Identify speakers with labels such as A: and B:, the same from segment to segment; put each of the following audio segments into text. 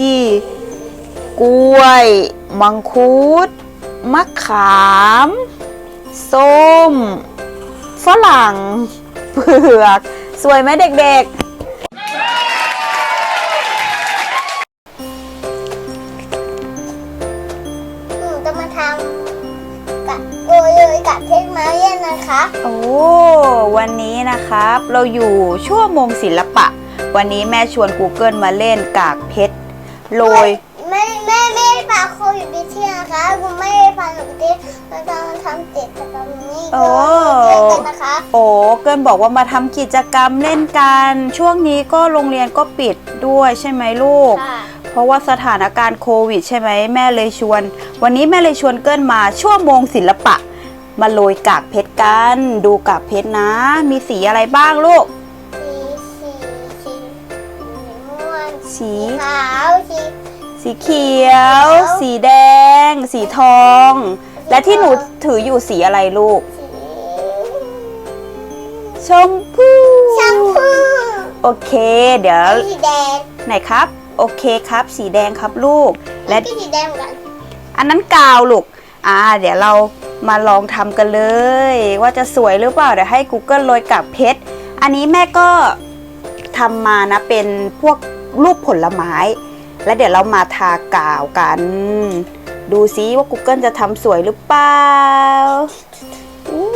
A: สิกล้วย มังคุด มะขาม ส้ม ฝรั่ง เผือก สวยไหมเด็กๆ
B: หนูจะมาทำกับโรยเลยกับเพชรมาเรียนนะคะ
A: โอ้วันนี้นะครับ เราอยู่ชั่วโมงศิลปะ วันนี้แม่ชวน Google มาเล่นกากเพชร โรย
B: ไม่ไม่ไม่ได้พาโควิดไปเที่ยวนะคะหนูไม่ได้พาหนูไปเที่ยวเราจะมาทำเจ็ดตอนนี้
A: โอ้
B: ก็เที่ยวกันนะคะ
A: โอ้เกินบอกว่ามาทำกิจกรรมเล่นกัน ช่วงนี้ก็โรงเรียนก็ปิดด้วยใช่ไหมลูก
B: ค่ะ
A: เพราะว่าสถานการณ์โควิด ใช่ไหมแม่เลยชวน วันนี้แม่เลยชวนเกินมาชั่วโมงศิลปะ มาโรยกากเพชรกัน ดูกากเพชรนะ มีสีอะไรบ้างลูก
B: สี ขาวสี
A: สีเขียว
B: เขียว
A: สีแดง สีทอง และที่หนูถืออยู่สีอะไรลูก
B: สี
A: ชมพู
B: ชมพู
A: โอเค เดี๋ยว
B: สีแดง
A: ไหนครับ โอเคครับ สีแดงครับลูก และ
B: ก็สีแดงเหมือนกัน
A: อันนั้นกาวลูก อ่า เดี๋ยวเรามาลองทำกันเลย ว่าจะสวยหรือเปล่า เดี๋ยวให้ Google โรยกับเพชร อันนี้แม่ก็ทำมานะเป็นพวก รูปผลไม้ แล้วเดี๋ยวเรามาทากาวกัน ดูซิว่า Google จะทำสวยหรือเปล่าอู้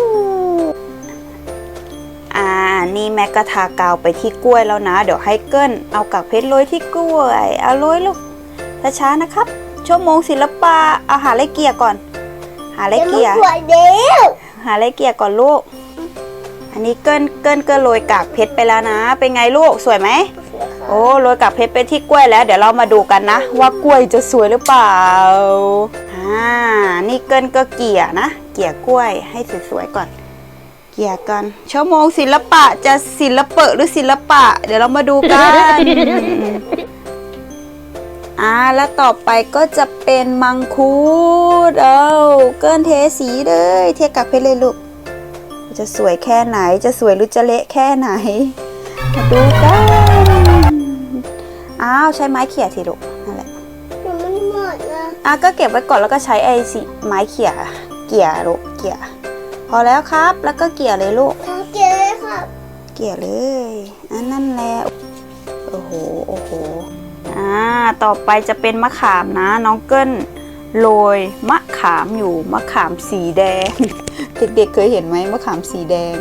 A: อ่า นี่แม่ก็ทากาวไปที่กล้วยแล้วนะ เดี๋ยวให้เกิ้ลเอากากเพชรโรยที่กล้วย เอาโรยลูกช้าๆนะครับ ชั่วโมงศิลปะ เอาหาเลขเกียร์ก่อน หาเลขเกียร์
B: ดี๋วมันสวยเดียว
A: หาเลขเกียร์ก่อนลูก อันนี้เกิ้ลเกิ้ลก็โรยกากเพชรไปแล้วนะ เป็นไงลูก สวยไหมโอ้โรยกากเพชรไปที่กล้วยแล้ว เดี๋ยวเรามาดูกันนะ ว่ากล้วยจะสวยหรือเปล่าอ่านี่เกิ้ลก็เกี่ยนะ เกี่ยกล้วยให้สวยๆก่อน เกี่ยกันชั่วโมงศิลปะจะศิลปะหรือศิลปะ เดี๋ยวเรามาดูกันอ่าแล้วต่อไปก็จะเป็นมังคุดเอาเกินเทสีเลยเทกับเพชรเลยลูกจะสวยแค่ไหนจะสวยหรือจะเละแค่ไหนมาดูกัน อ้าวใช้ไม้เขี่ยสิลูกนั่นแหละ
B: หนูไม่หมดนะ
A: อะก็เก็บไว้ก่อนแล้วก็ใช้ไอ้สิไม้เขี่ยเกี่ยลูกเกี่ยพอแล้วครับ แล้วก็เกี่ยเลยลูก
B: ทำเกลือครับ
A: เกี่ยเลยอันนั่นแหละโอ้โหโอ้โหอ่าต่อไปจะเป็นมะขามนะ น้องเกิ้ลโรยมะขามอยู่มะขามสีแดง เด็กๆเคยเห็นไหมมะขามสีแดง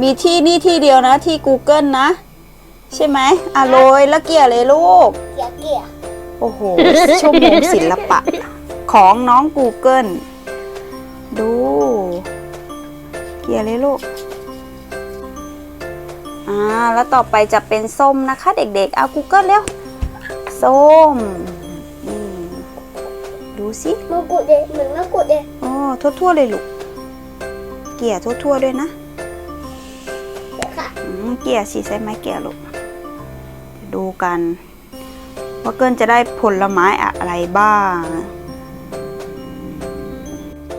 A: มีที่นี่ที่เดียวนะที่ Google นะ ใช่ไหมอะโรยแล้วเกี่ยเลยลูก
B: เกลือเกลือ
A: โอ้โหชั่วโมงศิลปะ ของน้อง Google ดู เกี่ยเลยลูกอ่าแล้วต่อไปจะเป็นส้มนะคะเด็กๆเอา Google เร็วส้มอืมดูสิ
B: มะกรูดเด็เหมือนมะกรูดเด็
A: อ๋อทั่วๆเลยลูก เกี่ยทั่วๆด้วยนะ
B: เดี๋ยวค่ะ
A: อืมเกี่ยสิใช่ไหมเกี่ยลูก ดูกัน ว่าเกินจะได้ผลไม้อะไรบ้าง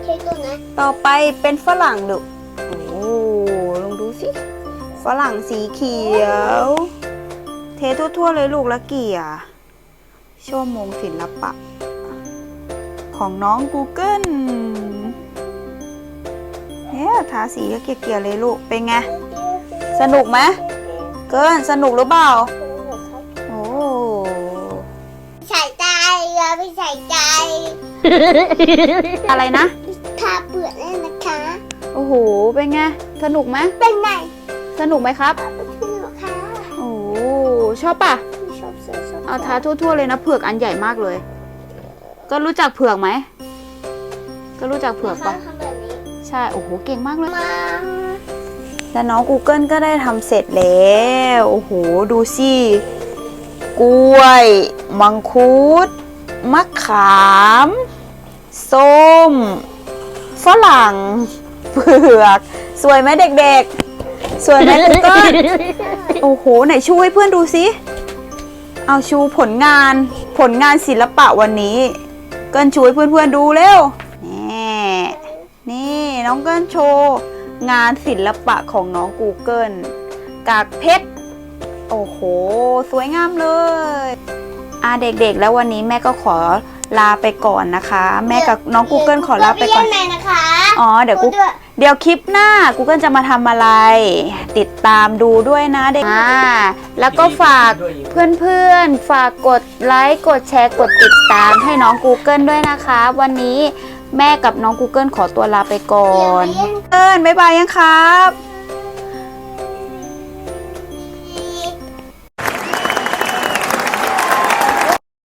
B: ใช้ตัวนะ
A: ต่อไปเป็นฝรั่งลูกโอ้ลองดูสิ ฝรั่งสีเขียว เททั่วๆเลยลูกแล้วเกี่ยชั่วโมงศิลปะ ของน้อง Google เนี่ยทาสีก็เกี่ยๆเลยลูก เป็นไง สนุกไหม เกินสนุกหรือเปล่า
B: ใส่ใจ
A: อะไรนะ
B: ทาเปลือกเลยนะคะ
A: โอ้โห เป็นไง สนุกไหม
B: เป็นไง
A: สนุกไหมครับ
B: พี่หนูคะ
A: โอ้โหชอบป่ะ
B: ชอบซื้อชอบ
A: เอาทาทั่วๆเลยนะเผือกอันใหญ่มากเลย ก็รู้จักเผือกไหม ก็รู้จักเผือกปะ
B: ทำแบบนี้
A: ใช่ โอ้โห เก่งมากเลย
B: มา
A: แล้วน้อง Google ก็ได้ทำเสร็จแล้ว โอ้โห ดูสิ กล้วย มังคุด มะขาม ส้ม ฝรั่ง เผือก สวยไหมเด็กๆ สวยไหม Google โอ้โห ไหนชูให้เพื่อนดูสิเอาชูผลงานผลงานศิลปะวันนี้ เกินชูให้เพื่อนๆดูเร็วนี่นี่น้องเกินโชว์งานศิลปะของน้อง Google กากเพชร โอ้โห สวยงามเลย อ่าเด็กๆ แล้ววันนี้แม่ก็ขอลาไปก่อนนะคะ แม่กับน้อง Google ขอลาไปก่อน
B: เรียนใหม่นะคะ
A: อ๋อเดี๋ยวกู
B: ด้วย
A: เดี๋ยวคลิปหน้า Google จะมาทำอะไร ติดตามดูด้วยนะเด็กอ่าแล้วก็ฝากเพื่อนๆ ฝากกดไลค์กดแชร์กดติดตามให้น้อง Google ด้วยนะคะ วันนี้แม่กับน้อง Google ขอตัวลาไปก่อน
B: เรียน
A: เอิญบ๊ายบายยังครับ